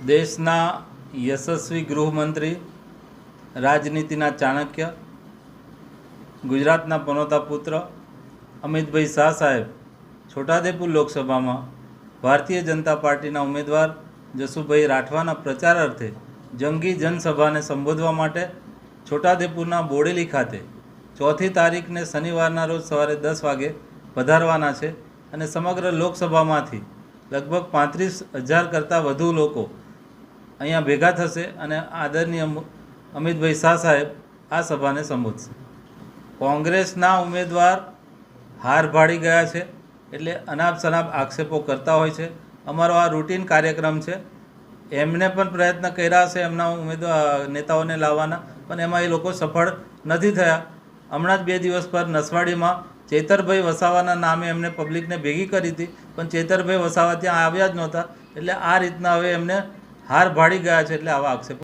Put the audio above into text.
દેશના યશસ્વી ગૃહમંત્રી, રાજનીતિના ચાણક્ય, ગુજરાતના પનોતા પુત્ર, અમિતભાઈ શાહ સાહેબ છોટાદેપુર લોકસભામાં ભારતીય જનતા પાર્ટીના ઉમેદવાર જસુભાઈ રાઠવાના પ્રચાર અર્થે જંગી જનસભાને સંબોધવા માટે છોટાદેપુરના બોડેલી ખાતે ચોથી તારીખને શનિવારના રોજ સવારે દસ વાગે પધારવાના છે અને સમગ્ર લોકસભામાંથી લગભગ પાંત્રીસ હજાર કરતાં વધુ લોકો અહીંયા ભેગા થશે અને આદરણીય અમિતભાઈ શાહ સાહેબ આ સભાને સંબોધશે. કોંગ્રેસના ઉમેદવાર હાર ભાડી ગયા છે એટલે અનાપ શનાપ આક્ષેપો કરતા હોય છે. અમારો આ રૂટીન કાર્યક્રમ છે. એમને પણ પ્રયત્ન કર્યા છે એમના ઉમેદવાર નેતાઓને લાવવાના, પણ એમાં એ લોકો સફળ નથી થયા. હમણાં જ બે દિવસ પર નસવાડીમાં ચેતરભાઈ વસાવાના નામે એમને પબ્લિકને ભેગી કરી હતી, પણ ચેતરભાઈ વસાવા ત્યાં આવ્યા જ નહોતા. એટલે આ રીતના હવે એમને હાર ભાડી ગયા છે એટલે આવા આક્ષેપો